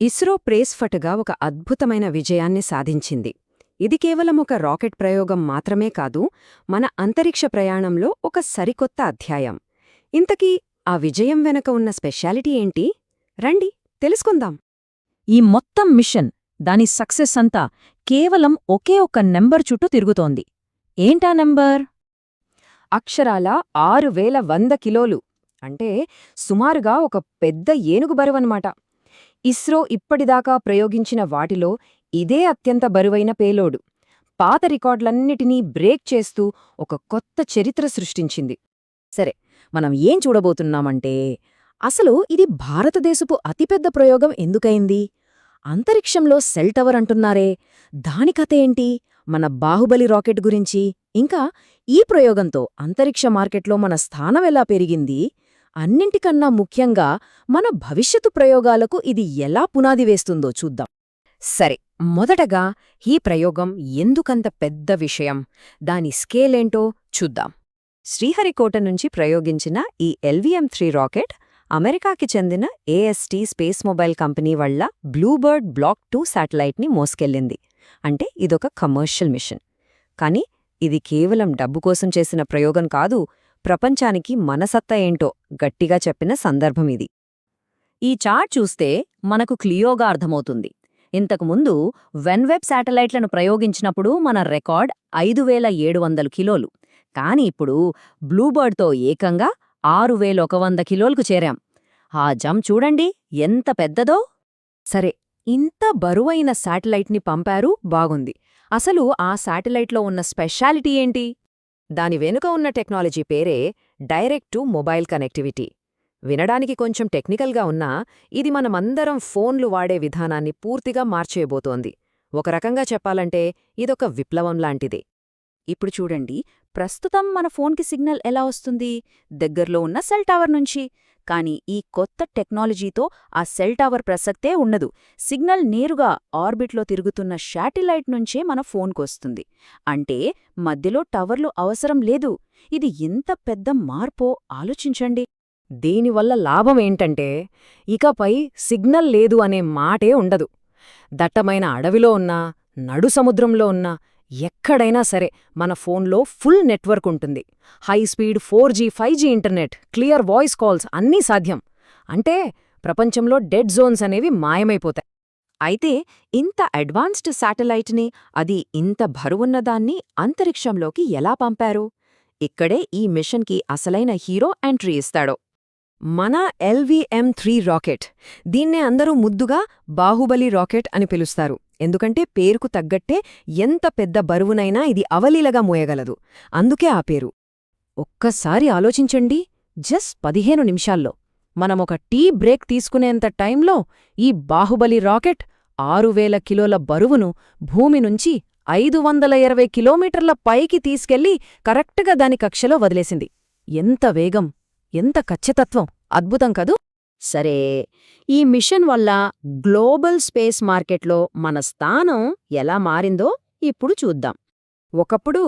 ఇస్రో ప్రేస్ఫట్గా ఒక అద్భుతమైన విజయాన్ని సాధించింది. ఇది కేవలం ఒక రాకెట్ ప్రయోగం మాత్రమే కాదు మన అంతరిక్ష ప్రయాణంలో ఒక సరికొత్త అధ్యాయం. ఇంతకీ ఆ విజయం వెనక ఉన్న స్పెషాలిటీ ఏంటి? రండి తెలుసుకుందాం. ఈ మొత్తం మిషన్ దాని సక్సెస్ అంతా కేవలం ఒకే ఒక నెంబర్ చుట్టూ తిరుగుతోంది. ఏంటా నెంబర్? అక్షరాల ఆరు వేల వంద కిలోలు అంటే సుమారుగా ఒక పెద్ద ఏనుగు బరువనమాట ఇస్రో ఇప్పటిదాకా ప్రయోగించిన వాటిలో ఇదే అత్యంత బరువైన పేలోడు. పాత రికార్డులన్నిటినీ బ్రేక్ చేస్తూ ఒక కొత్త చరిత్ర సృష్టించింది. సరే మనం ఏం చూడబోతున్నామంటే అసలు ఇది భారతదేశపు అతిపెద్ద ప్రయోగం ఎందుకైంది? అంతరిక్షంలో సెల్ టవర్ అంటున్నారే దాని కథ ఏంటి? మన బాహుబలి రాకెట్ గురించి. ఇంకా ఈ ప్రయోగంతో అంతరిక్ష మార్కెట్లో మన స్థానం ఎలా పెరిగింది? అన్నింటికన్నా ముఖ్యంగా మన భవిష్యత్తు ప్రయోగాలకు ఇది ఎలా పునాది వేస్తుందో చూద్దాం. సరే మొదటగా ఈ ప్రయోగం ఎందుకంత పెద్ద విషయం? దాని స్కేలేంటో చూద్దాం. శ్రీహరికోట నుంచి ప్రయోగించిన ఈ ఎల్విఎం త్రీ రాకెట్ అమెరికాకి చెందిన ఏఎస్టీ స్పేస్ మొబైల్ కంపెనీ వల్ల బ్లూబర్డ్ బ్లాక్ టూ శాటిలైట్ని మోసుకెళ్ళింది. అంటే ఇదొక కమర్షియల్ మిషన్. కానీ ఇది కేవలం డబ్బు కోసం చేసిన ప్రయోగం కాదు ప్రపంచానికి మనసత్త ఏంటో గట్టిగా చెప్పిన సందర్భం ఇది ఈ చార్ట్ చూస్తే మనకు క్లియోగా అర్థమవుతుంది. ఇంతకుముందు వెన్వెబ్ శాటిలైట్లను ప్రయోగించినప్పుడు మన రికార్డ్ ఐదు వేల ఏడు వందలు కిలోలు. కాని ఇప్పుడు బ్లూబర్డ్తో ఏకంగా ఆరు వేల ఒక వంద కిలోలకు చేరాం. ఆ జం చూడండి ఎంత పెద్దదో! సరే ఇంత బరువైన శాటిలైట్ని పంపారు బాగుంది. అసలు ఆ శాటిలైట్లో ఉన్న స్పెషాలిటీ ఏంటి? దాని వెనుక ఉన్న టెక్నాలజీ పేరే డైరెక్ట్ టు మొబైల్ కనెక్టివిటీ. వినడానికి కొంచెం టెక్నికల్గా ఉన్నా ఇది మనమందరం ఫోన్లు వాడే విధానాన్ని పూర్తిగా మార్చేయబోతోంది. ఒక రకంగా చెప్పాలంటే ఇదొక విప్లవం లాంటిదే. ఇప్పుడు చూడండి ప్రస్తుతం మన ఫోన్కి సిగ్నల్ ఎలా వస్తుంది? దగ్గర్లో ఉన్న సెల్ టవర్ నుంచి. కానీ ఈ కొత్త టెక్నాలజీతో ఆ సెల్ టవర్ ప్రసక్తే ఉండదు. సిగ్నల్ నేరుగా ఆర్బిట్లో తిరుగుతున్న శాటిలైట్ నుంచే మన ఫోన్కొస్తుంది అంటే మధ్యలో టవర్లు అవసరం లేదు. ఇది ఎంత పెద్ద మార్పో ఆలోచించండి. దీనివల్ల లాభం ఏంటంటే ఇకపై సిగ్నల్ లేదు అనే మాటే ఉండదు. దట్టమైన అడవిలో ఉన్నా నడు సముద్రంలో ఉన్నా ఎక్కడైనా సరే మన ఫోన్లో ఫుల్ నెట్వర్క్ ఉంటుంది. High speed four G five G internet clear voice calls అన్నీ సాధ్యం. అంటే ప్రపంచంలో డెడ్ జోన్స్ అనేవి మాయమైపోతాయి. అయితే ఇంత అడ్వాన్స్డ్ శాటిలైట్ని అది ఇంత బరువున్నదాన్ని అంతరిక్షంలోకి ఎలా పంపారు? ఇక్కడే ఈ మిషన్కి అసలైన హీరో ఎంట్రీ ఇస్తాడో. మన ఎల్వీఎం త్రీ రాకెట్ దీన్నే అందరూ ముద్దుగా బాహుబలి రాకెట్ అని పిలుస్తారు. ఎందుకంటే పేరుకు తగ్గట్టే ఎంత పెద్ద బరువునైనా ఇది అవలీలగా మోయగలదు. అందుకే ఆ పేరు. ఒక్కసారి ఆలోచించండి. జస్ట్ పదిహేను నిమిషాల్లో. మనమొక టీ బ్రేక్ తీసుకునేంత టైంలో ఈ బాహుబలి రాకెట్ ఆరు వేల కిలోల బరువును భూమి నుంచి ఐదు వందల ఇరవై కిలోమీటర్ల పైకి తీసుకెళ్ళి కరెక్ట్గా దాని కక్షలో వదిలేసింది. ఎంత వేగం ఎంత ఖచ్చితత్వం అద్భుతం కదూ! సరే ఈ మిషన్ వల్ల గ్లోబల్ స్పేస్ మార్కెట్లో మన స్థానం ఎలా మారిందో ఇప్పుడు చూద్దాం. ఒకప్పుడు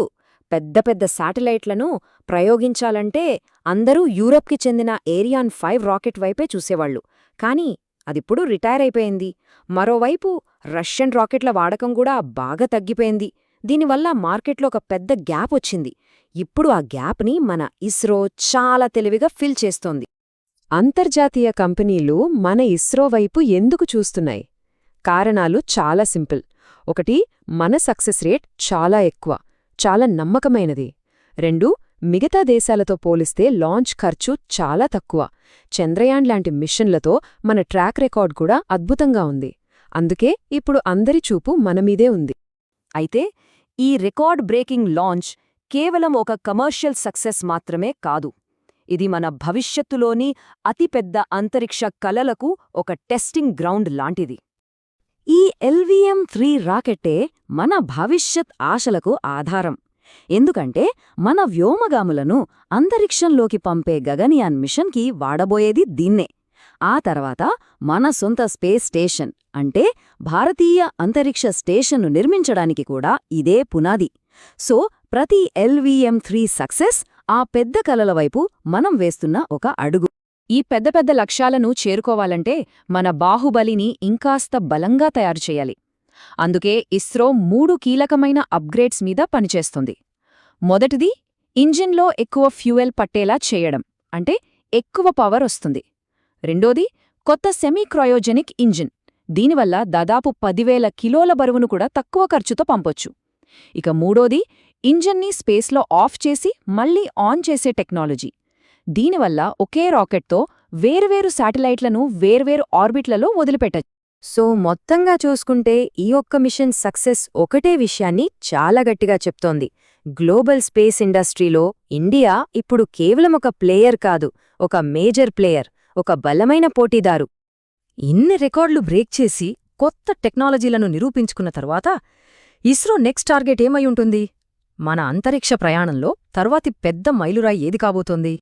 పెద్ద పెద్ద శాటిలైట్లను ప్రయోగించాలంటే అందరూ యూరప్కి చెందిన ఏరియాన్ ఫైవ్ రాకెట్ వైపే చూసేవాళ్ళు కానీ అదిప్పుడు రిటైర్ అయిపోయింది. మరోవైపు రష్యన్ రాకెట్ల వాడకం కూడా బాగా తగ్గిపోయింది. దీనివల్ల మార్కెట్లో ఒక పెద్ద గ్యాప్ వచ్చింది. ఇప్పుడు ఆ గ్యాప్ని మన ఇస్రో చాలా తెలివిగా ఫిల్ చేస్తోంది. అంతర్జాతీయ కంపెనీలు మన ఇస్రో వైపు ఎందుకు చూస్తున్నాయి? కారణాలు చాలా సింపుల్. ఒకటి మన సక్సెస్ రేట్ చాలా ఎక్కువ చాలా నమ్మకమైనది. రెండు మిగతా దేశాలతో పోలిస్తే లాంచ్ ఖర్చు చాలా తక్కువ. చంద్రయాన్ లాంటి మిషన్లతో మన ట్రాక్ రికార్డ్ కూడా అద్భుతంగా ఉంది. అందుకే ఇప్పుడు అందరి చూపు మనమీదే ఉంది. అయితే ఈ రికార్డ్ బ్రేకింగ్ లాంచ్ కేవలం ఒక కమర్షియల్ సక్సెస్ మాత్రమే కాదు. ఇది మన భవిష్యత్తులోని అతిపెద్ద అంతరిక్ష కలలకు ఒక టెస్టింగ్ గ్రౌండ్ లాంటిది. ఈ ఎల్విఎం త్రీ రాకెట్టే మన భవిష్యత్ ఆశలకు ఆధారం. ఎందుకంటే మన వ్యోమగాములను అంతరిక్షంలోకి పంపే గగనియాన్ మిషన్కి వాడబోయేది దీన్నే. ఆ తర్వాత మన సొంత స్పేస్ స్టేషన్ అంటే భారతీయ అంతరిక్ష స్టేషన్ను నిర్మించడానికి కూడా ఇదే పునాది. సో ప్రతి ఎల్వీఎం త్రీ సక్సెస్ ఆ పెద్ద కలల వైపు మనం వేస్తున్న ఒక అడుగు. ఈ పెద్ద పెద్ద లక్ష్యాలను చేరుకోవాలంటే మన బాహుబలిని ఇంకాస్త బలంగా తయారు చేయాలి. అందుకే ఇస్రో మూడు కీలకమైన అప్గ్రేడ్స్ మీద పనిచేస్తుంది. మొదటిది ఇంజిన్లో ఎక్కువ ఫ్యూయల్ పట్టేలా చేయడం అంటే ఎక్కువ పవర్ వస్తుంది. రెండోది కొత్త సెమీ క్రయోజెనిక్ ఇంజిన్ దీనివల్ల దాదాపు పదివేల కిలోల బరువును కూడా తక్కువ ఖర్చుతో పంపొచ్చు. ఇక మూడోది ఇంజన్ని స్పేస్లో ఆఫ్ చేసి మళ్ళీ ఆన్ చేసే టెక్నాలజీ. దీనివల్ల ఒకే రాకెట్తో వేర్వేరు శాటిలైట్లను వేర్వేరు ఆర్బిట్లలో వదిలిపెట్టచ్చు. సో మొత్తంగా చూసుకుంటే ఈ ఒక్క మిషన్ సక్సెస్ ఒకటే విషయాన్ని చాలా గట్టిగా చెప్తోంది. గ్లోబల్ స్పేస్ ఇండస్ట్రీలో ఇండియా ఇప్పుడు కేవలం ఒక ప్లేయర్ కాదు ఒక మేజర్ ప్లేయర్ ఒక బలమైన పోటీదారు. ఇన్ని రికార్డులు బ్రేక్ చేసి కొత్త టెక్నాలజీలను నిరూపించుకున్న తర్వాత ఇస్రో నెక్స్ట్ టార్గెట్ ఏమై ఉంటుంది? మన అంతరిక్ష ప్రయాణంలో తర్వాతి పెద్ద మైలురాయి ఏది కాబోతోంది?